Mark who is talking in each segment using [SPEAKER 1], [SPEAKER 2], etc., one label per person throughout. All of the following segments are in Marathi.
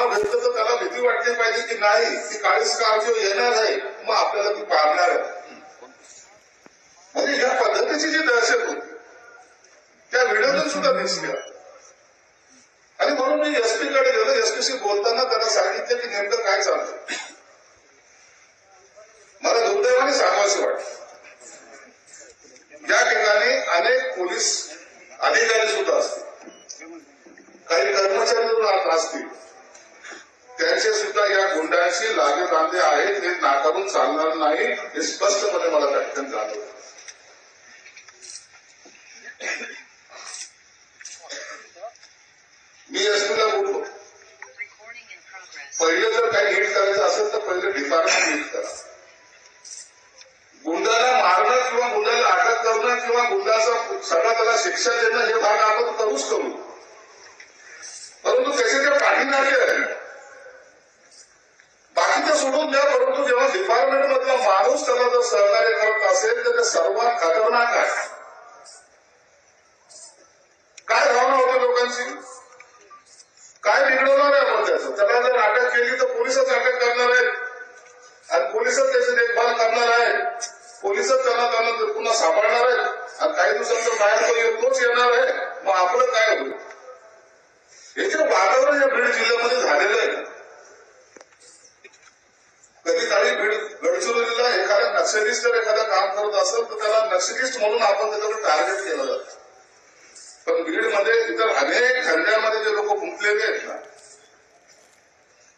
[SPEAKER 1] नाव घेतलं तर त्याला भीती वाटली पाहिजे की नाही ती काळी स्कॉर्पिओ येणार आहे मग आपल्याला ती पाळणार आहे. म्हणजे ह्या पद्धतीची जी दहशत होती त्या व्हिडिओतून सुद्धा दिसल्या. आणि म्हणून मी एसपी कडे गेलो एसपीशी बोलताना त्याला सांगितलं की नेमकं काय चाललं मला दुर्दैवाने सांगायचं वाटत या ठिकाणी अनेक पोलीस अधिकारी सुद्धा असतील. काही कर्मचारी सुद्धा असतील. त्यांचे सुद्धा या गुंडांशी लागे बांधे आहेत हे नाकारून चालणार नाही हे स्पष्टपणे मला व्याख्यान झालं मी एसपीला बोललो. पहिले जर काही नीट करायचं असेल तर पहिले डिपार्टमेंट नीट करा. गुंडाला मारणं किंवा गुंडाला अटक करणं किंवा गुंडाचा सगळा त्याला शिक्षा देणं हे भाग आपण करूच करू. परंतु त्याचे जे पाठीनागे आहे बाकीचं सोडून द्या परंतु जेव्हा डिपार्टमेंट मधला माणूस त्याला जर सहकार्य करत असेल तर ते सर्वात खतरनाक आहे. काय भावना होते लोकांची? काय बिघडवणार आहे आपण त्याचं? त्याला जर अटक केली तर पोलिसच अटक करणार आहेत. आणि पोलिसच त्याची देखभाल करणार आहेत. पोलिसच त्यांना त्यांना ते पुन्हा सांभाळणार आहेत. आणि काही दिवसांचं बाहेर तो येतोच येणार आहे. मग आपलं काय होईल? हे जे वातावरण या बीड जिल्ह्यामध्ये झालेलं आहे कधी काळी गडचिरोलीला एखादा नक्षलिस्ट जर एखादं काम करत असेल तर त्याला नक्षलिस्ट म्हणून आपण त्याच्याकडे टार्गेट केलं जातं. पण बीडमध्ये इतर अनेक धंद्यामध्ये जे लोक गुंतलेले आहेत ना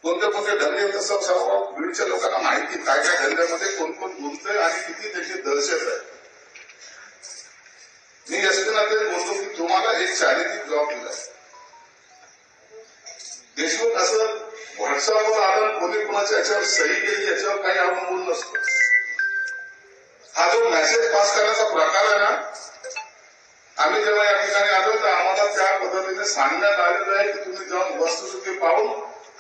[SPEAKER 1] कोणते कोणते धंदे तसं सर्व बीडच्या लोकांना माहिती काय काय धंद्यामध्ये कोण कोण गुंततंय आणि किती त्याची दहशत आहे. याच्यावर सही केली याच्यावर काही अवलंबून नसतं. हा जो मेसेज पास करण्याचा प्रकार आहे ना आम्ही जेव्हा या ठिकाणी आलो तर आम्हाला त्या पद्धतीने सांगण्यात आलेलं आहे की तुम्ही जाऊन वस्तुस्थिती पाहून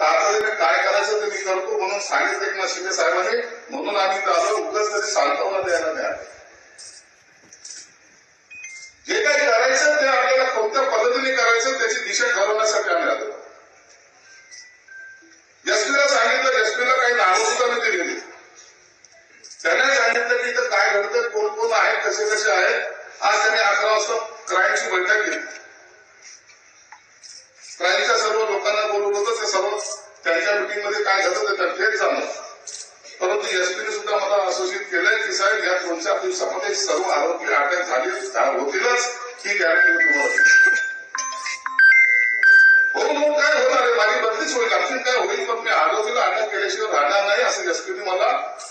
[SPEAKER 1] तातडीने काय करायचं ते मी करतो म्हणून सांगितलं की ना शिंदे साहेबांनी म्हणून आम्ही इथं आलो उगाच तरी सांत्वना द्यायला मिळाले जे काही करायचं ते आपल्याला कोणत्या पद्धतीने करायचं त्याची दिशा ठरवण्यासाठी आम्ही आलो. एसपीला सांगितलं एसपीला काही नावं सुद्धा मी दिलेली. त्याने सांगितलं की इथं काय घडतं कोण कोण आहे कसे कसे आहेत. आज त्यांनी अकरा वाजता क्राईमची बैठक घेतली. क्राईमच्या सर्व लोकांना बोलवलं होतं ते सर्व त्यांच्या मिटिंगमध्ये काय झालं ते त्यांना थेट जाणं परंतु एसपीने सुद्धा मला असोसिएट केलंय की साहेब या दोन चार दिवसामध्ये सर्व आरोपी अटक झाली होतीलच ही गॅरंटी तुम्हाला एसपीने मला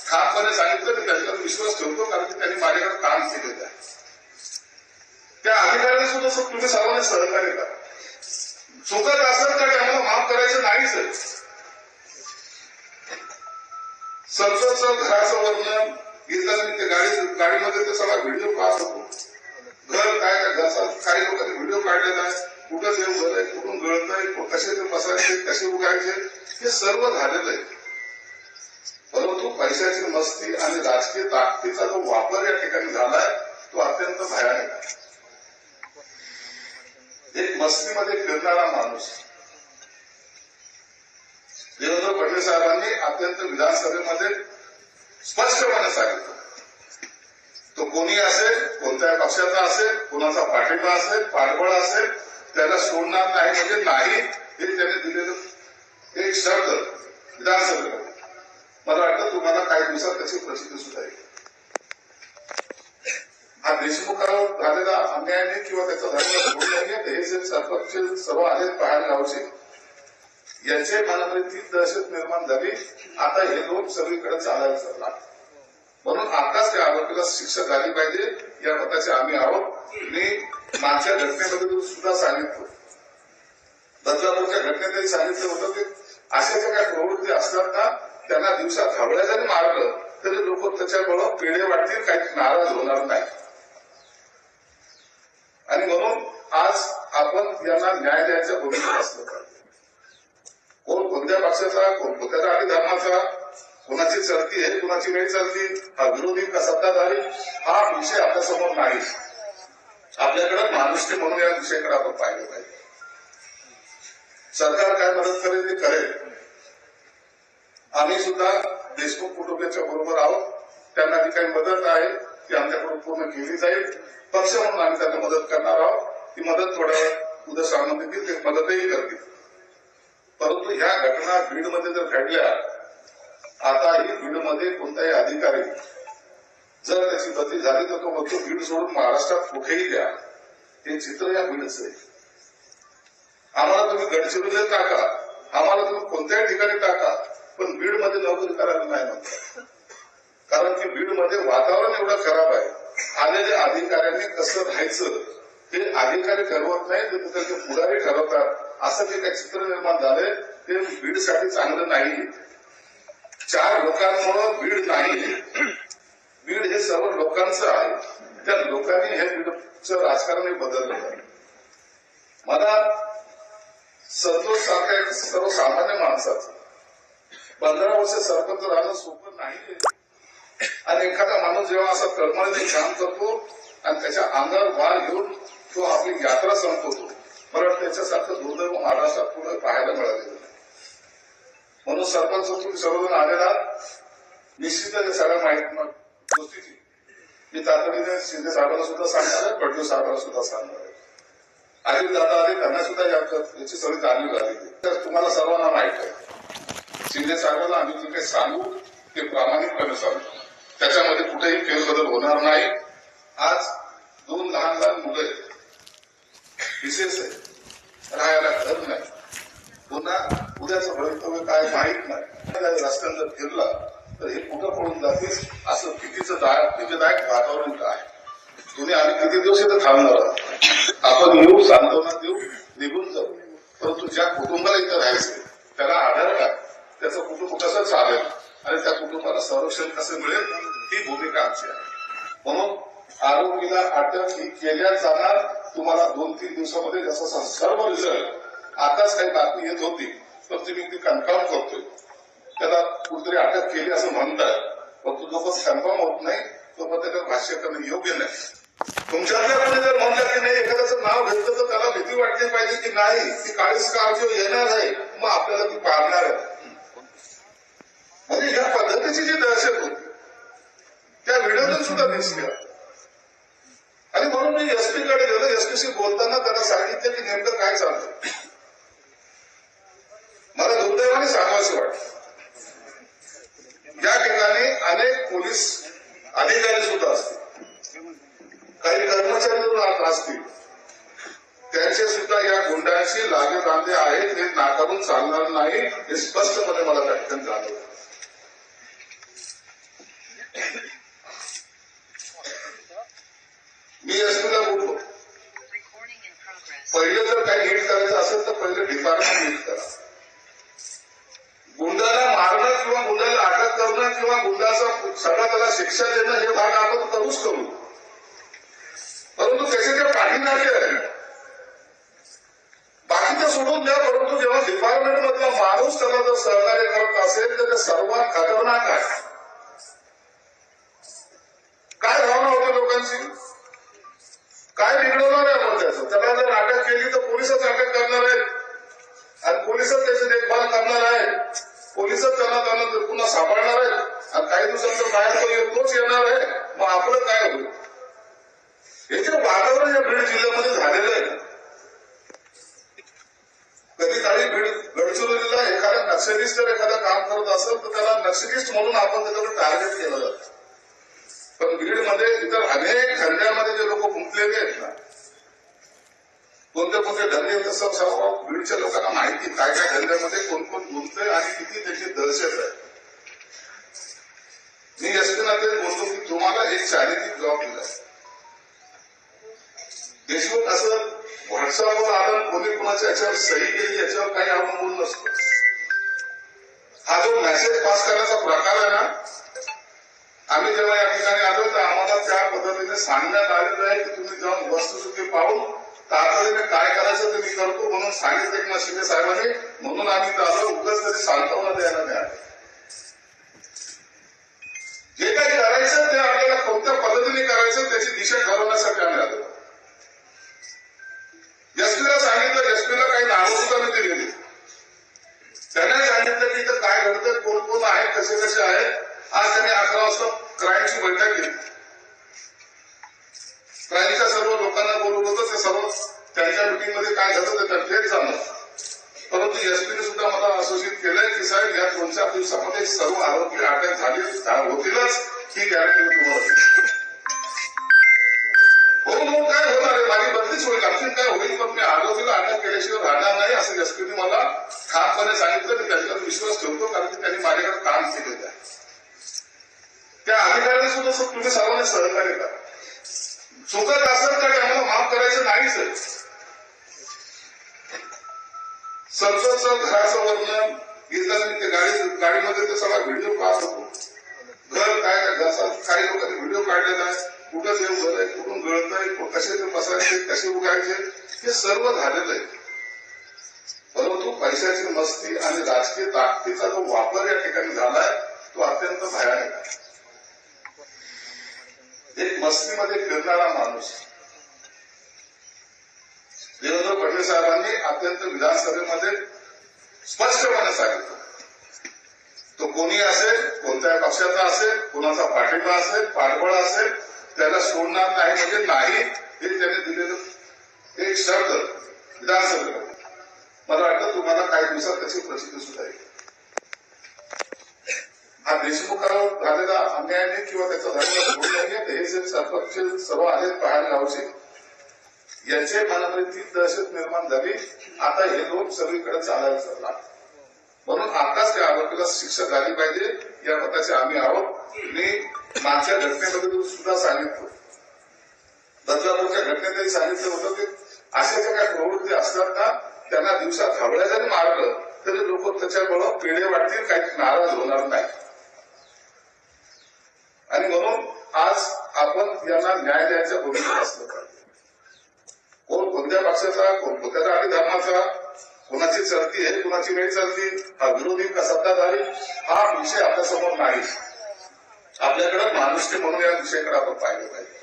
[SPEAKER 1] ठामपणे सांगितलं की त्यांच्यावर विश्वास ठेवतो कारण की त्यांनी माझ्याकडे काम केलेलं आहे. त्या अधिकाऱ्यांनी सुद्धा तुम्ही सर्वांनी सहकार्य करा. चुकत असेल तर आम्हाला माफ करायचं नाहीच आहे. संसदचं घराचं वर्णन येताना ते गाडी गाडीमध्ये ते सगळा व्हिडिओ पाहत होतो. घर काय काय घरचा काही लोकांनी व्हिडिओ काढलेला आहे. कुठं देव घर आहे कुठून गळत आहे कसे ते बसायचे कसे उगायचे हे सर्व झालेलं आहे. परंतु पैशाची मस्ती आणि राजकीय ताकदीचा जो वापर या ठिकाणी झालाय तो अत्यंत भयानक आहे. एक मस्तीमध्ये फिरणारा माणूस देवेंद्र फडणवीस साहेबांनी अत्यंत विधानसभेमध्ये स्पष्टपणे सांगितलं. तो कोणी असेल कोणत्या पक्षाचा असेल कोणाचा पाठिंबा असेल पाठबळ असेल त्याला सोडणार नाही म्हणजे नाही हे त्याने दिलेलं एक शब्द विधानसभेमध्ये. मला वाटतं तुम्हाला काही दिवसात त्याची प्रसिद्धी सुद्धा येईल हा देशमुखावर झालेला अन्यायाने किंवा त्याचा झालेला हे जे सरपंच सर्व आले पाहायला गावचे याचे मनामध्ये ती दहशत निर्माण झाली. आता हे लोक सगळीकडे चालायला चालला म्हणून आताच त्या आरोपीला शिक्षा झाली पाहिजे या मताचे आम्ही आहोत. मी मागच्या घटनेमध्ये सुद्धा सांगितलं. बदलापूरच्या घटनेतही सांगितलं होतं की अशा ज्या काही प्रवृत्ती असतात ना त्यांना दिवसा धावळ्या जरी मारलं तरी लोक त्याच्यामुळं पिढे वाटतील काही नाराज होणार नाही. आणि म्हणून आज आपण यांना न्याय द्यायच्या भूमिकेत असलं पाहिजे. कोण कोणत्या पक्षाचा कोण कोणत्या जाती धर्माचा कोणाची चलती आहे कोणाची वेळ चालती हा विरोधी का सत्ताधारी हा विषय आपल्यासमोर नाही. आपल्याकडे माणुसकी म्हणून या विषयाकडे आपण पाहिलं पाहिजे. सरकार काय मदत करेल ते करेल. आम्ही सुद्धा देशमुख कुटुंबियाच्या बरोबर आहोत. त्यांना जी काही मदत आहे ती आमच्याकडून पूर्ण केली जाईल. पक्ष म्हणून आम्ही त्यांना मदत करणार आहोत. ती मदत थोड्या वेळात उद्या सांगून देतील ते मदतही करतील. परंतु ह्या घटना बीडमध्ये जर घडल्या आताही बीडमध्ये कोणताही अधिकारी जर त्याची बदली झाली तर तो म्हणतो बीड सोडून महाराष्ट्रात कुठेही द्या. हे चित्र या बीडचं आहे. आम्हाला तुम्ही गडचिरोलीत टाका. आम्हाला तुम्ही कोणत्याही ठिकाणी टाका. पण बीडमध्ये नोकरी करायला नाही म्हणतात कारण की बीडमध्ये वातावरण एवढं खराब आहे. आलेल्या अधिकाऱ्यांनी कसं राहायचं ते अधिकारी ठरवत नाही ते पुढारी ठरवतात. असं जे काही चित्र निर्माण झालंय ते बीडसाठी चांगलं नाही. चार लोकांमुळं बीड नाही. बीड हे सर्व लोकांचं आहे. त्या लोकांनी हे बीडचं राजकारण बदललं आहे मला संतोष सारख्या सर्वसामान्य माणसाचं पंधरा वर्ष सरपंच राहणं सोपं नाही आणि एखादा माणूस जेव्हा असा तळमळीने काम करतो आणि त्याच्या अंगावर वार घेऊन तो आपली यात्रा संपवतो परत त्याच्यासारखं दुर्दैव महाराष्ट्रात पुढे पाहायला मिळालेलं नाही. म्हणून सरपंच तुम्ही सर्वजण आलेला निश्चितच सगळ्या माहिती गोष्टीची. मी तातडीने शिंदे साहेबांना सुद्धा सांगणार आहे फडणवीस साहेबांना सुद्धा सांगणार आहे. अनिल दादा आले त्यांना सुद्धा याची सगळी जाणीव झाली तर तुम्हाला सर्वांना माहीत आहे. शिंदे साहेबांना आम्ही जे काही सांगू ते प्रामाणिकपणे सांगू. त्याच्यामध्ये कुठेही फेरबदल होणार नाही. आज दोन लहान लहान मुलं आहेत. विशेष आहे. राहायला घर नाही. पुन्हा उद्याचं भवितव्य काय माहीत नाही. रस्त्यानं जर फिरला तर हे कुठं पडून जातेस असं भीतीचं दायक भीतीदायक वातावरण काय? आहे तुम्ही आम्ही किती दिवस इथं थांबणार आहोत? आपण येऊ सांत्वना देऊ निघून जाऊ. परंतु ज्या कुटुंबाला इथं राहायचं त्याला आधार काय त्याचं कुटुंब कसं चालेल? आणि त्या कुटुंबाला संरक्षण कसं मिळेल? ही भूमिका आमची आहे. म्हणून आरोपीला अटक ही केल्या जाणार. तुम्हाला दोन तीन दिवसामध्ये जसा सर्व रिझल्ट आताच काही बातमी येत होती तर तुम्ही ती कन्फर्म करतोय. त्याला कुठेतरी अटक केली असं म्हणताय परंतु जोपर्यंत कन्फर्म होत नाही. तोपर्यंत त्याला भाष्य करणं योग्य नाही. तुमच्यातल्या कोणी जर म्हणलं की नाही एखाद्याचं नाव घेतलं तर त्याला भीती वाटली पाहिजे की नाही? ती काळी काळजी येणार आहे. मग आपल्याला ती पाळणार आहे. आणि ह्या पद्धतीची जी दहशत होती त्या व्हिडिओतून सुद्धा दिसल्या आणि म्हणून मी एसपी कडे गेलो. एसपीशी बोलताना त्याला सांगितलं की नेमकं काय चाललं मला दुर्दैवाने सांगावंसं वाटत या ठिकाणी अनेक पोलीस अधिकारी सुद्धा असतील. काही कर्मचारी असतील. त्यांचे सुद्धा या गुंडांशी लागे बांधे आहेत. हे नाकारून चालणार नाही हे स्पष्टपणे मला त्या ठिकाणी जाणवलं. मी एसपीला बोललो. पहिले जर काही नीट करायचं असेल तर पहिले डिपार्टमेंट नीट करा. गुंडाला मारणं किंवा गुंडाला अटक करणं किंवा गुंडाचा सगळा त्याला शिक्षा देणं हे भाग आपण करूच करू. परंतु त्याचे जे पाठीमागे आहे. बाकीचं सोडून द्या परंतु जेव्हा डिपार्टमेंट मधला माणूस त्याला जर सहकार्य करत असेल तर ते सर्वात खतरनाक आहे. काय भावना होती लोकांची? काय बिघडवणार आहे आपण त्याचं? त्याला जर अटक केली तर पोलिसच अटक करणार आहेत. आणि पोलिसच त्याची देखभाल करणार आहेत. पोलिसच त्यांना त्यांना पुन्हा सांभाळणार आहेत. आणि काही दिवसांचं बाहेर तो येतोच येणार आहे. मग आपलं काय होईल? हे जे वातावरण या बीड जिल्ह्यामध्ये झालेलं आहे. कधी काळी बीड गडचिरोलीला एखादा नक्षलिस्ट जर एखादा काम करत असेल तर त्याला नक्षलिस्ट म्हणून आपण त्याच्याकडे टार्गेट केलं जातं. पण बीडमध्ये इतर अनेक धंद्यामध्ये जे लोक गुंतलेले आहेत ना कोणते कोणते धंदे आहेत सर्व बीडच्या लोकांना माहिती काय काय धंद्यामध्ये कोण कोण गुंतले आणि किती त्याची दहशत आहे. मी एसपीना ते बोलतो की तुम्हाला एक शारीरिक जॉब दिला देशमुख असं व्हॉट्सअपवर आलं कोणी कोणाच्या याच्यावर सही केली याच्यावर काही अवलंबून नसतो. हा जो मेसेज पास करण्याचा प्रकार आहे ना आम्ही जेव्हा या ठिकाणी आलो तर आम्हाला त्या पद्धतीने सांगण्यात आलेलं आहे की तुम्ही जाऊन वस्तुस्थिती पाहून तातडीने काय करायचं ते मी करतो म्हणून सांगितलं एकनाथ शिंदे साहेबांनी. म्हणून आम्ही आलो. उगाच तरी सांत्वना द्यायला नाही जे काही करायचं ते आपल्याला कोणत्या पद्धतीने करायचं त्याची दिशा ठरवण्यासाठी आम्ही आलो. एसपीला सांगितलं एसपीला काही नावं सुद्धा मी दिलेली त्यांना सांगितलं की इथं काय घडतं कोण कोण आहे कसे कसे आहेत. आज त्यांनी अकरा वाजता क्राईमची बैठक घेतली. क्राईमच्या सर्व लोकांना बोलवलं होतं ते सर्व त्यांच्या मिटिंगमध्ये काय झालं ते त्यांना झालं परंतु एसपीने सुद्धा मला असोसिएट केलंय की साहेब या दोन चार दिवसामध्ये सर्व आरोपी अटक झाले होतीलच ही गॅरंटी मी तुम्हाला देतो. हो काय होणार आहे? माझी बदलीच होईल. आणखी काय होईल? पण मी आरोपीला अटक केल्याशिवाय राहणार नाही असं एसपीने मला ठामपणे सांगितलं. मी त्यांच्यावर विश्वास ठेवतो कारण की त्यांनी माझ्याकडे काम केलेलं आहे. त्या अधिकाऱ्यांनी सुद्धा तुम्ही सर्वांनी सहकार्य करा. चुकत असेल तर आम्हाला माफ करायचं नाहीच आहे. संसदचं घराचं वर्णन येताना ते गाडी गाडीमध्ये तर सगळा व्हिडिओ पाहत होतो. घर काय त्या काही लोकांनी व्हिडिओ काढलेला आहे. कुठं जेव झालंय कुठून गळत आहे कसे ते बसायचे कसे उगायचे हे सर्व झालेलं आहे. परंतु पैशाची मस्ती आणि राजकीय ताकदीचा जो वापर या ठिकाणी झालाय तो अत्यंत भयानक आहे. एक मस्तीमध्ये फिरणारा माणूस. देवेंद्र फडणवीस साहेबांनी अत्यंत विधानसभेमध्ये स्पष्टपणे सांगितलं. तो कोणी असेल कोणत्या पक्षाचा असेल कोणाचा पाठिंबा असेल पाठबळ असेल त्याला सोडणार नाही म्हणजे नाही हे त्याने दिलेलं एक शब्द विधानसभेमध्ये. मला वाटतं तुम्हाला काही दिवसात त्याची प्रसिद्धी सुद्धा येईल. हा देशमुखावर झालेला अन्यायाने किंवा त्याचा झालेला भूल हे जे सरपंच सर्व आहेत पहायला गावचे याचे मनामध्ये ती दहशत निर्माण झाली. आता हे लोक सगळीकडे चालायला चालला म्हणून आताच त्या आरोपीला शिक्षा झाली पाहिजे या मताचे आम्ही आहोत. मी मागच्या घटनेमध्ये सुद्धा सांगितलं. बदलापूरच्या घटनेतही सांगितलं होतं की अशा ज्या काही प्रवृत्ती असतात ना त्यांना दिवसात घाबळ्या जरी मारलं तरी लोक त्याच्यामुळं पिढे वाटतील काही नाराज होणार नाही. आणि म्हणून आज आपण यांना न्याय द्यायच्या भूमिकेत असलं पाहिजे कोण कोणत्या पक्षाचा कोण कोणत्या आणि धर्माचा कोणाची चलती आहे कोणाची वेळ चलती हा विरोधी का सत्ताधारी हा विषय आपल्यासमोर नाही. आपल्याकडे माणुसकी म्हणून या विषयाकडे आपण पाहिलं पाहिजे.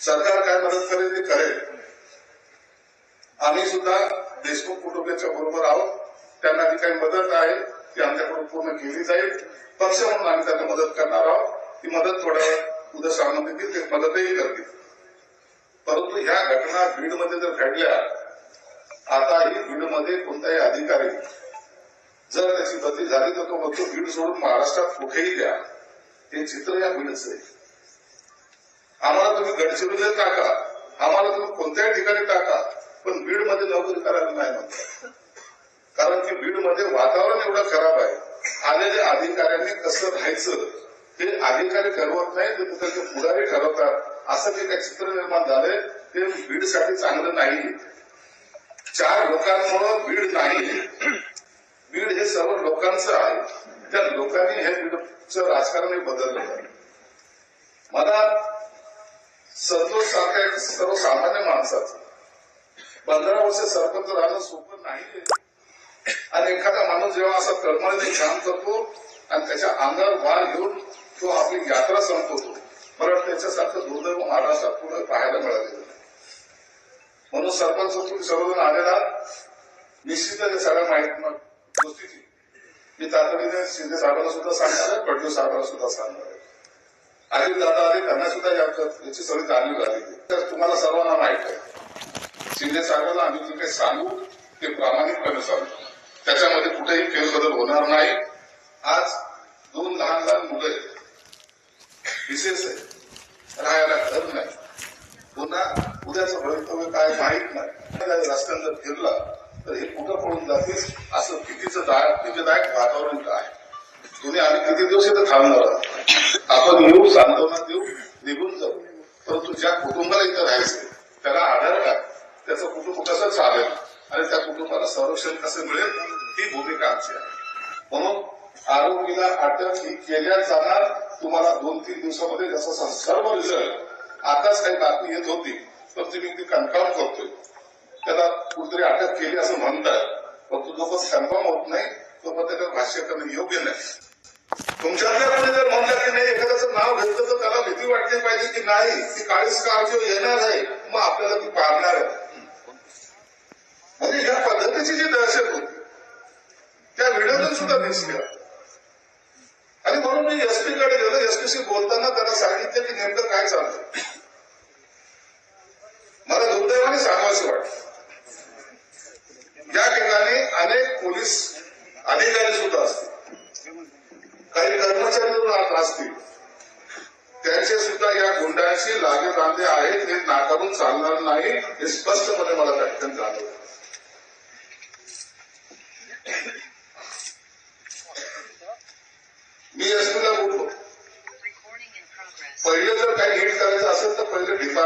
[SPEAKER 1] सरकार काय मदत करेल ते करेल. आम्ही सुद्धा देशमुख कुटुंबाच्या बरोबर आहोत. त्यांना जी काही मदत आहे ती आमच्याकडून पूर्ण केली जाईल. पक्ष म्हणून आम्ही त्यांना मदत करणार आहोत. ती मदत थोड्या वेळ उद्या सांगून देतील ते मदतही करतील. परंतु ह्या घटना बीडमध्ये जर घडल्या आताही बीडमध्ये कोणताही अधिकारी जर त्याची बदली झाली तर तो म्हणतो बीड सोडून महाराष्ट्रात कुठेही द्या. हे चित्र या बीडचं आहे. आम्हाला तुम्ही गडचिरोलीत टाका. आम्हाला तुम्ही कोणत्याही ठिकाणी टाका. पण बीडमध्ये नोकरी करायला नाही म्हणतात कारण की बीडमध्ये वातावरण एवढं खराब आहे. आलेल्या अधिकाऱ्यांनी कसं राहायचं ते अधिकारी ठरवत नाही ते पुढारी ठरवतात. असं जे काही चित्र निर्माण झालंय ते बीडसाठी चांगलं नाही. चार लोकांमुळं बीड नाही. बीड हे सर्व लोकांचं आहे. त्या लोकांनी हे बीडचं राजकारण बदललं. आहे मला संतोष सारख्या सर्वसामान्य माणसाचं पंधरा वर्ष सरपंच राहणं सोपं नाही आणि एखादा माणूस जेव्हा असा तळमळीने काम करतो आणि त्याच्या अंगावर वार घेऊन तो आपली यात्रा संपवतो परत त्याच्यासारखं दुर्दैव महाराष्ट्रात पुढे पाहायला मिळालेलं नाही. म्हणून सरपंच तुम्ही सर्वजण आलेला निश्चितच सगळ्या माहिती मी तातडीने शिंदे साहेबांना सुद्धा सांगणार आहे फडणवीस साहेबांना सुद्धा सांगणार आहे. अनिल दादा आले त्यांना सुद्धा याची सगळी जाणीव झाली तर तुम्हाला सर्वांना माहीत आहे शिंदे साहेबांना आम्ही जे काही सांगू ते प्रामाणिकपणे सांगतो त्याच्यामध्ये कुठेही फेरबदल होणार नाही. आज दोन लहान लहान मुलं आहेत. विशेष आहे. राहायला घर नाही. पुन्हा उद्याचं भवितव्य काय माहीत नाही. रस्त्यानं जर फिरला तर हे कुठं पळून जातेस असं भीतीचं दायक भीतीदायक वातावरण काय आहे. तुम्ही आम्ही किती दिवस इथं थांबणार आपण येऊ सांत्वना देऊ निघून जाऊ. परंतु ज्या कुटुंबाला इथं राहायचं त्याला आधार काय? त्याचं कुटुंब कसं चालेल? आणि त्या कुटुंबाला संरक्षण कसं मिळेल? ही भूमिका आमची आहे. म्हणून आरोपीला अटक ही केल्या जाणार. तुम्हाला दोन तीन दिवसामध्ये जसा सर्व रिझल्ट आताच काही बातमी येत होती तर तुम्ही ती कन्फर्म करतोय. त्याला कुठेतरी अटक केली असं म्हणतात परंतु जोपर्यंत कन्फर्म होत नाही तोपर्यंत त्याच्यावर भाष्य करणं योग्य नाही. तुमच्याकडे जर म्हणलं की नाही एखाद्याचं नाव घेतलं तर त्याला भीती वाटली पाहिजे की नाही ती काळी स्कॉर्पिओ येणार आहे मग आपल्याला ती पाळणार आहे. म्हणजे ह्या पद्धतीची जी दहशत होती सुद्धा दिसल्या. आणि म्हणून मी एसपी कडे गेलो. एसपीशी बोलताना त्याला सांगितलं की नेमकं काय चाललं मला दुर्दैवाने सांगावंसं वाटतं या ठिकाणी अनेक पोलीस अधिकारी सुद्धा असतील. काही कर्मचारी सुद्धा असतील. त्यांचे सुद्धा या गुंडांशी लागे बांधे आहेत. हे नाकारून चालणार नाही हे स्पष्टपणे मला व्यक्त झालं.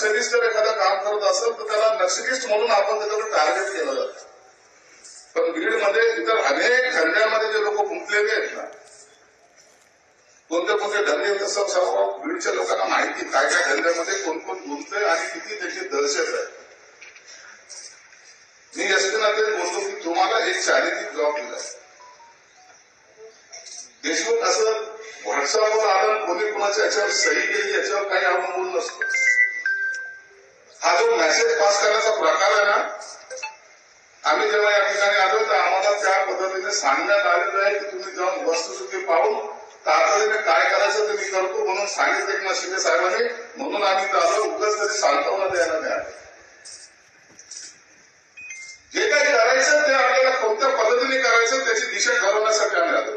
[SPEAKER 1] एखादा नक्षलिस्ट जर एखादं काम करत असेल तर त्याला नक्षलिस्ट म्हणून आपण त्याच्याकडे टार्गेट केलं जातं. पण बीडमध्ये इतर अनेक धंद्यामध्ये जे लोक गुंतलेले आहेत ना कोणते कोणते धंदे तसं सर्व बीडच्या लोकांना माहिती काय काय धंद्यामध्ये कोण कोण गुंतलंय आणि किती त्याची दहशत आहे. मी एसपीना ते बोलतो की तुम्हाला एक चारित्रिक जॉब दिला देशमुख असं व्हॉट्सअपवर आलं कोणी कोणाच्या याच्यावर सही केली याच्यावर काही अवलंबून नसतो. हा जो मेसेज पास करण्याचा प्रकार आहे ना आम्ही जेव्हा या ठिकाणी आलो तर आम्हाला त्या पद्धतीने सांगण्यात आलेलं आहे की तुम्ही जाऊन वस्तुस्थिती पाहून तातडीने काय करायचं ते मी करतो म्हणून सांगितलं की शिंदे साहेबांनी. म्हणून आम्ही इथं आलो उगाच तरी सांत्वना द्यायला मिळाले जे काही करायचं ते आपल्याला कोणत्या पद्धतीने करायचं त्याची दिशा ठरवण्यासाठी आम्ही आलो.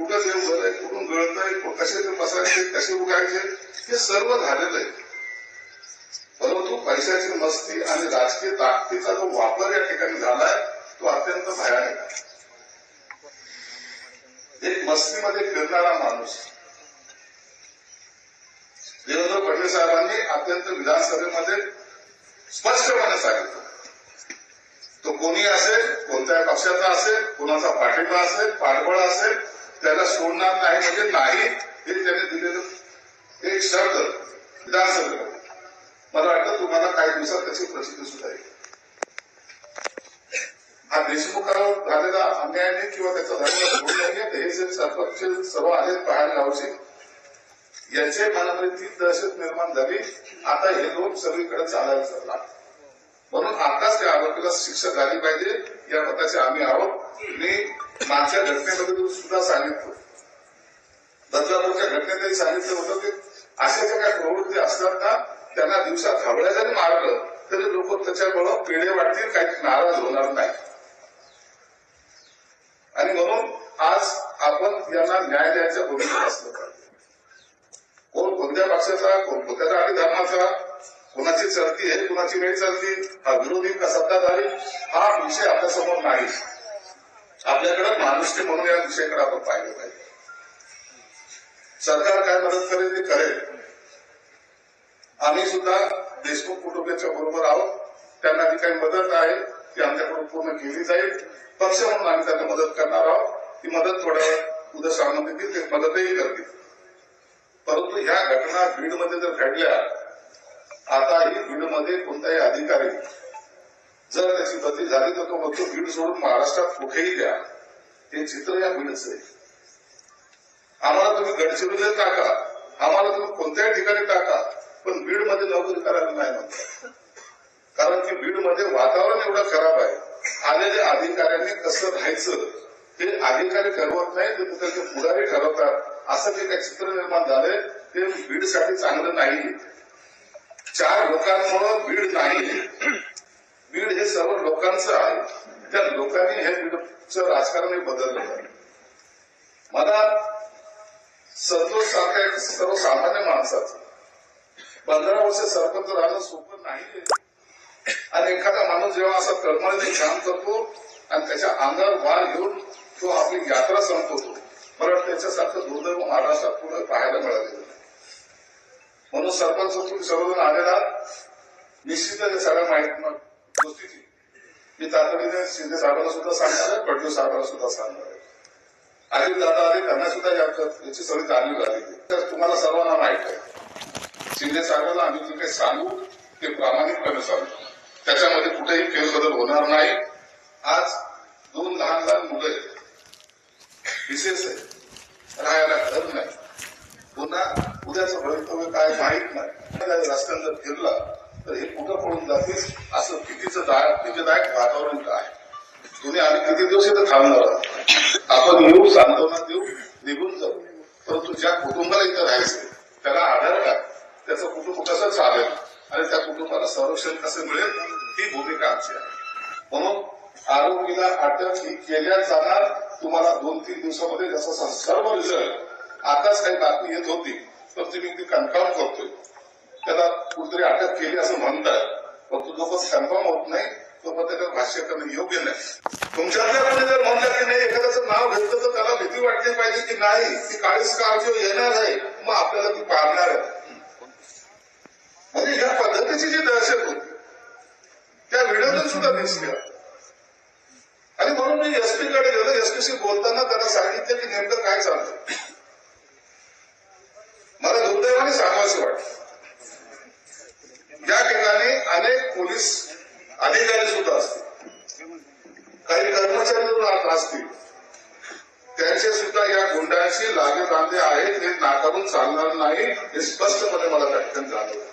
[SPEAKER 1] कुठं देव झालंय कुठून गळत आहे कसे ते बसायचे कसे उगायचे हे सर्व झालेलं आहे. परंतु पैशाची मस्ती आणि राजकीय ताकदीचा जो वापर या ठिकाणी झालाय तो अत्यंत भयानक आहे. एक मस्तीमध्ये फिरणारा माणूस देवेंद्र फडणवीस साहेबांनी अत्यंत विधानसभेमध्ये स्पष्टपणे सांगितलं. तो कोणी असेल कोणत्या पक्षाचा असेल कोणाचा पाठिंबा असेल पाठबळ असेल त्याला सोडणार नाही म्हणजे नाही हे त्याने दिलेलं एक शब्द विधानसभेमध्ये मला वाटतं तुम्हाला काही दिवसात त्याची प्रसिद्धी सुद्धा येईल. हा देशमुखावर झालेला अन्यायाने किंवा त्याचा झालेला गुन्हा हे जे सरपंच सर्व आहेत पाहायला गावचे याचे मनामध्ये ती दहशत निर्माण झाली. आता हे लोक सगळीकडे चालायला चालला म्हणून आताच त्या आरोपीला शिक्षा झाली पाहिजे या मताचे आम्ही आहोत. मी मागच्या घटनेमध्ये सुद्धा सांगितलं. बदलापूरच्या घटनेतही सांगितलं होतं की अशा ज्या काही प्रवृत्ती असतात ना त्यांना दिवसात धावळ्या जरी मारलं तरी लोक त्याच्यामुळं पेढे वाटतील काही नाराज होणार नाही. आणि म्हणून आज आपण यांना न्याय द्यायच्या भूमिकेत असलं पाहिजे कोण कोणत्या पक्षाचा कोण कोणत्या आणि धर्माचा कोणाची चलती आहे कोणाची वेळ चलती हा विरोधी का सत्ताधारी हा विषय आपल्यासमोर नाही. आपल्याकडे माणुसकी म्हणून या विषयाकडे आपण पाहिलं पाहिजे. सरकार काय मदत करेल ते करेल. आम्ही सुद्धा देशमुख कुटुंबाच्या बरोबर आहोत. त्यांना जी काही मदत आहे ती आमच्याकडून पूर्ण केली जाईल. पक्ष म्हणून आम्ही त्यांना मदत करणार आहोत. ती मदत थोड्या वेळात उद्या सांगून देतील ते मदतही करतील. परंतु ह्या घटना बीडमध्ये जर घडल्या आताही बीडमध्ये कोणताही अधिकारी जर त्याची बदली झाली तर तो म्हणतो बीड सोडून महाराष्ट्रात कुठेही द्या ते चित्र या बीडचं आहे. आम्हाला तुम्ही गडचिरोलीला टाका. आम्हाला तुम्ही कोणत्याही ठिकाणी टाका. पण बीडमध्ये नोकरी करायला नाही म्हणतात. कारण की बीडमध्ये वातावरण एवढं खराब आहे. आलेल्या अधिकाऱ्यांनी कसं राहायचं हे अधिकारी ठरवत नाही ते त्यांचे पुढारी ठरवतात. असं जे काही चित्र निर्माण झालंय. ते बीडसाठी चांगलं नाही. चार लोकांमुळं बीड नाही. बीड हे सर्व लोकांचं आहे. त्या लोकांनी हे बीडचं राजकारण बदललं आहे. मला संतोष सारख्या एक सर्वसामान्य माणसाचं. पंधरा वर्ष सरपंच राहणं सोपं नाही आणि एखादा माणूस जेव्हा असा तळमळीने काम करतो आणि त्याच्या अंगावर वार घेऊन तो आपली यात्रा संपवतो परत त्याच्यासारखं दुर्दैव महाराष्ट्रात पुढे पाहायला मिळालेलं नाही. म्हणून सरपंच तुम्ही सर्वजण आलेला निश्चितच सगळ्या माहिती गोष्टीची मी तातडीने शिंदे साहेबांना सुद्धा सांगणार आहे फडणवीस साहेबांना सुद्धा सांगणार आहे. अजित दादा आले त्यांना सुद्धा याची सगळी जाणीव झाली तर तुम्हाला सर्वांना माहीत आहे शिंदे साहेबांना आम्ही जे काही सांगू ते प्रामाणिकपणे सांगू. त्याच्यामध्ये कुठेही फेरबदल होणार नाही. आज दोन लहान लहान मुलं आहेत. विशेष आहे. राहायला घर नाही. पुन्हा उद्याचं भवितव्य काय माहीत नाही. रस्त्यांचा फिरला तर हे कुठं पडून जातेस असं भीतीचं दायक भीतीदायक वातावरण काय तुम्ही आम्ही किती दिवस इथं थांबणार आपण येऊ सांत्वना देऊ निघून जाऊ. परंतु ज्या कुटुंबाला इथं राहायचं त्याला आधार काय त्याचं कुटुंब कसं चालेल? आणि त्या कुटुंबाला संरक्षण कसं मिळेल? ही भूमिका आमची आहे. म्हणून आरोग्याला अटक ही केल्या जाणार. तुम्हाला दोन तीन दिवसामध्ये जसा सर्व रिझल्ट आताच काही बातमी येत होती तर तुम्ही ती कन्फर्म करतोय. त्याला कुठेतरी अटक केली असं म्हणतात परंतु जोपर्यंत कन्फर्म होत नाही तोपर्यंत त्याच्यावर भाष्य करणं योग्य नाही. तुमच्याकडे जर म्हणलं की नाही एखाद्याचं नाव घेतलं तर त्याला भीती वाटली पाहिजे की नाही ती काळी स्कॉर्पिओ येणार आहे मग आपल्याला ती पाळणार आहे. म्हणजे ह्या पद्धतीची जी दहशत होती त्या व्हिडिओतून सुद्धा दिसल्या. आणि म्हणून मी एसपी कडे गेलो एसपीशी बोलताना त्याला सांगितलं की नेमकं काय चाललं मला दुर्दैवाने सांगावंसं वाटतं या ठिकाणी अनेक पोलीस अधिकारी सुद्धा असतील. काही कर्मचारी सुद्धा असतील. त्यांचे सुद्धा या गुंडांशी लागे बांधे आहेत हे नाकारून चालणार नाही हे स्पष्टपणे मला त्या ठिकाणी जाणवलं.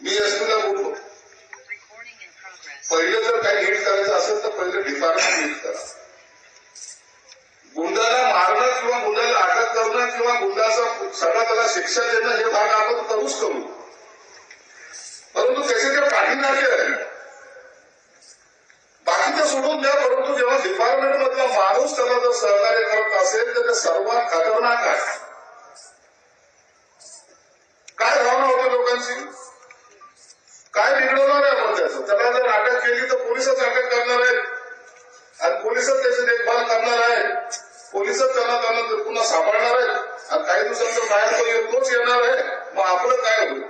[SPEAKER 1] मी एसपीला बोललो.
[SPEAKER 2] Progress.
[SPEAKER 1] पहिले जर काही नीट करायचं असेल तर पहिले डिपार्टमेंट नीट करा. गुंडाला मारणं किंवा गुंडाला अटक करणं किंवा गुंडाचा सगळा त्याला शिक्षा देणं हे भाग आपण करूच करू. परंतु त्याचे ते पाठीमागे आहे. बाकीचं सोडून द्या परंतु जेव्हा डिपार्टमेंट मधला माणूस त्याला जर सहकार्य करत असेल तर ते सर्वात खतरनाक आहे. काय भावना होते लोकांची? काय बिघडवणार आहे आपण त्याचं? त्याला जर अटक केली तर पोलिसच अटक करणार आहेत. आणि पोलिसच त्याची देखभाल करणार आहेत पोलिसच त्यांना त्यांना पुन्हा सांभाळणार आहेत आणि काही दिवसांचं बाहेर तो येतोच येणार आहे मग आपलं काय होईल?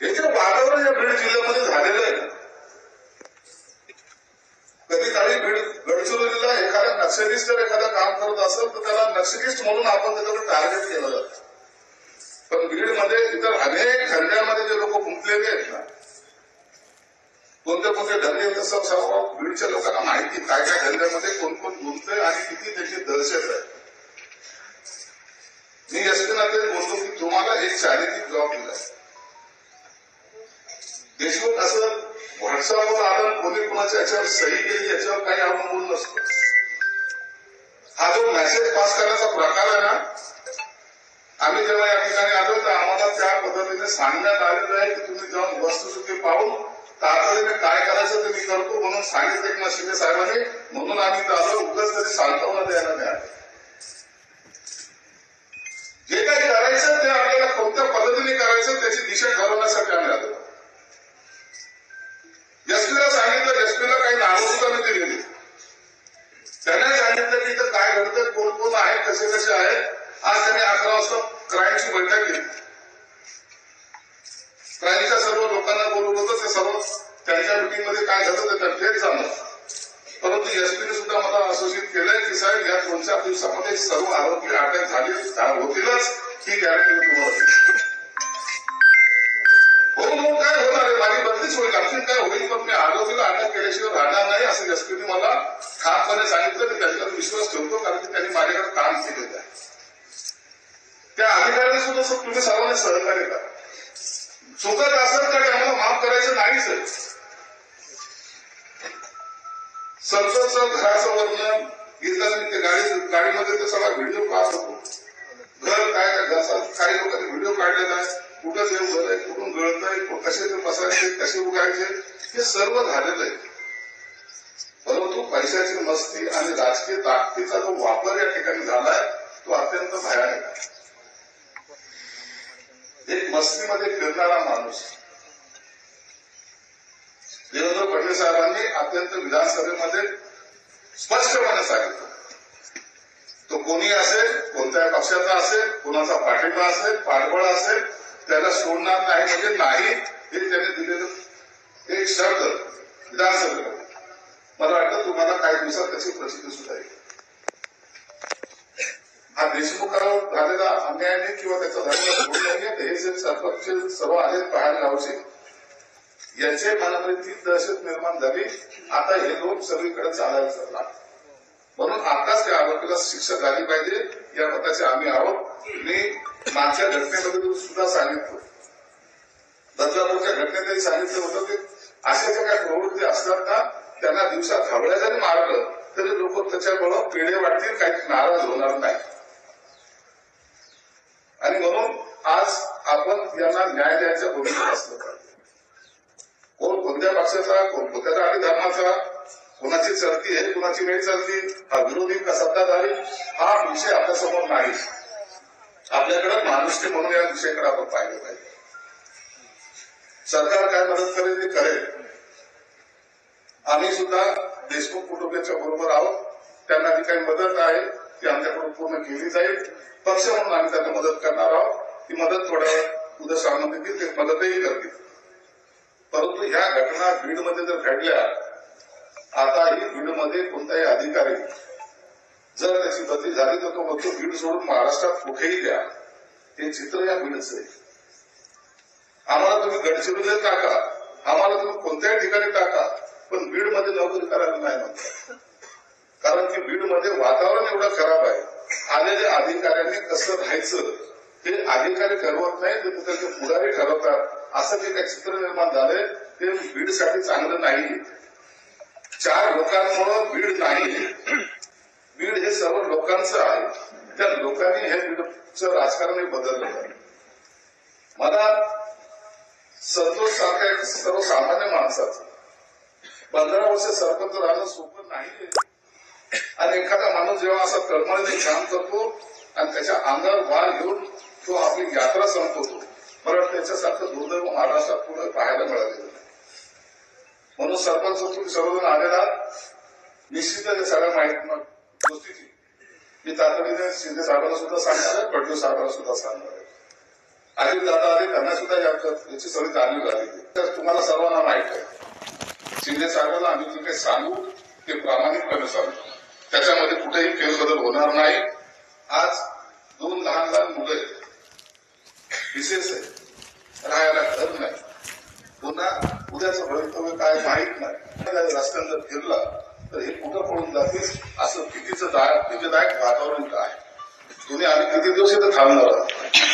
[SPEAKER 1] हे जे वातावरण या बीड जिल्ह्यामध्ये झालेलं आहे. कधी काळी बीड गडचिरोलीला एखादा नक्षलिस्ट जर एखादं काम करत असेल तर त्याला नक्षलिस्ट म्हणून आपण त्याच्याकडे टार्गेट केलं जातं. पण बीडमध्ये इतर अनेक खंड्यामध्ये जे लोक गुंतलेले आहेत ना कोणते कोणते धंदे तसं सर्व बीडच्या लोकांना माहिती काय काय धंद्यामध्ये कोण कोण गुंतय आणि किती त्याची दहशत आहे? मी एसपीना बोलतो की तुम्हाला एक चारित्रिक जॉब दिला देशमुख असं व्हॉट्सअपवर आलं कोणी कोणाच्या याच्यावर सही केली याच्यावर काही अवलंबून नसतो. हा जो मेसेज पास करण्याचा प्रकार आहे ना आम्ही जेव्हा या ठिकाणी आलो तर आम्हाला त्या पद्धतीने सांगण्यात आलेलं आहे की तुम्ही जाऊन वस्तुस्थिती पाहून तातडीने काय करायचं ते मी करतो म्हणून सांगितलं की शिंदे साहेबांनी म्हणून आम्ही आलो उगाच तरी सांत्वना द्यायला मिळाली संसदचं घराचं वर्णन ते गाडी गाडीमध्ये तर सगळा व्हिडिओ पास होतो. घर काय काय घरचा काही लोकांनी व्हिडिओ काढलेला आहे. कुठं ते घर आहे कुठून गळत आहे कसे ते बसायचे कसे उगायचे हे सर्व झालेलं आहे. परंतु पैशाची मस्ती आणि राजकीय ताकदीचा जो वापर या ठिकाणी झालाय तो अत्यंत भयानक आहे. एक मस्तीमध्ये फिरणारा माणूस देवेंद्र फडणवीस साहेबांनी अत्यंत विधानसभेमध्ये स्पष्टपणे सांगितलं. तो कोणी असेल कोणत्या पक्षाचा असेल कोणाचा पाठिंबा असेल पाठबळ असेल त्याला सोडणार नाही म्हणजे नाही हे त्याने दिलेलं एक शब्द विधानसभेमध्ये. मला वाटतं तुम्हाला काही दिवसात त्याची प्रसिद्धी सुद्धा येईल. हा देशमुखावर झालेला अन्यायाने किंवा त्याचा झालेला गुण हे जे सरपंच सर्व आहेत पाहायला गावचे यांचे मनामध्ये ती दहशत निर्माण झाली. आता हे लोक सगळीकडे चालायला चालला म्हणून आताच त्या आरोपीला शिक्षा झाली पाहिजे या मताचे आम्ही आहोत. मी मागच्या घटनेमध्ये सुद्धा सांगितलं. बदलापूरच्या घटनेतही सांगितलं होतं की अशा ज्या काही प्रवृत्ती असतात ना त्यांना दिवसात धावळ्या जरी मारलं तरी लोक त्याच्यामुळं पेढे वाटतील काही नाराज होणार नाही. आणि म्हणून आज आपण यांना न्याय द्यायच्या भूमिकेत असलं पाहिजे कोण कोणत्या पक्षाचा कोण कोणत्या जाती धर्माचा कोणाची चलती आहे कोणाची वेळ चलती हा विरोधी का सत्ताधारी हा विषय आपल्यासमोर नाही. आपल्याकडे माणुसकी म्हणून या विषयाकडे आपण पाहिलं पाहिजे. सरकार काय मदत करेल ते करेल. आम्ही सुद्धा देशमुख कुटुंबाच्या बरोबर आहोत. त्यांना जी काही मदत आहे ती आमच्याकडून पूर्ण केली जाईल. पक्ष म्हणून आम्ही त्यांना मदत करणार आहोत. ती मदत थोड्या वेळ उद्या सांगून देतील ते मदतही करतील. परंतु ह्या घटना बीडमध्ये जर घडल्या आताही बीडमध्ये कोणताही अधिकारी जर त्याची बदली झाली तर तो म्हणतो बीड सोडून महाराष्ट्रात कुठेही द्या. हे चित्र या बीडचं आहे. आम्हाला तुम्ही गडचिरोलीत टाका. आम्हाला तुम्ही कोणत्याही ठिकाणी टाका. पण बीडमध्ये नोकरी करायला नाही म्हणतात कारण की बीडमध्ये वातावरण एवढं खराब आहे. आलेल्या अधिकाऱ्यांनी कसं राहायचं? हे अधिकारी ठरवत नाही ते त्याचे पुढारी ठरवतात. असं जे काही चित्र निर्माण झालंय. ते बीडसाठी चांगलं नाही. चार लोकांमुळं बीड नाही. बीड हे सर्व लोकांचं आहे. त्या लोकांनी हे बीडचं राजकारण बदललं. आहे मला संतोष सारख्या एक सर्वसामान्य माणसाचं पंधरा वर्ष सरपंच राहणं सोपं नाही आणि एखादा माणूस जेव्हा असा तळमळीने काम करतो आणि त्याच्या अंगावर वार घेऊन तो आपली यात्रा संपवतो मला त्याच्यासारखं दुर्दैव महाराष्ट्रात पुढे पाहायला मिळालेलं नाही. म्हणून सरपंच तुम्ही सर्वजण आलेला निश्चितच सगळ्या माहिती गोष्टीची. मी तातडीने शिंदे साहेबांना सुद्धा सांगणार आहे पडवी साहेबांना सुद्धा सांगणार आहे. अजित दादा आले त्यांना सुद्धा याची सगळी जाणीव झाली तर तुम्हाला सर्वांना माहीत आहे शिंदे साहेबांना आम्ही जे काही सांगू ते प्रामाणिकपणे सांगू. त्याच्यामध्ये कुठेही फेरबदल होणार नाही. आज दोन लहान लहान मुलं आहेत. विशेष आहे. राहायला घर नाही. पुन्हा उद्याचं भवितव्य काय माहीत नाही. रस्त्यानं जर फिरला तर हे कुठं पळून जाते असं भीतीचं दायक भीतीदायक वातावरण काय तुम्ही आम्ही किती दिवस इथं थांबणार आहोत?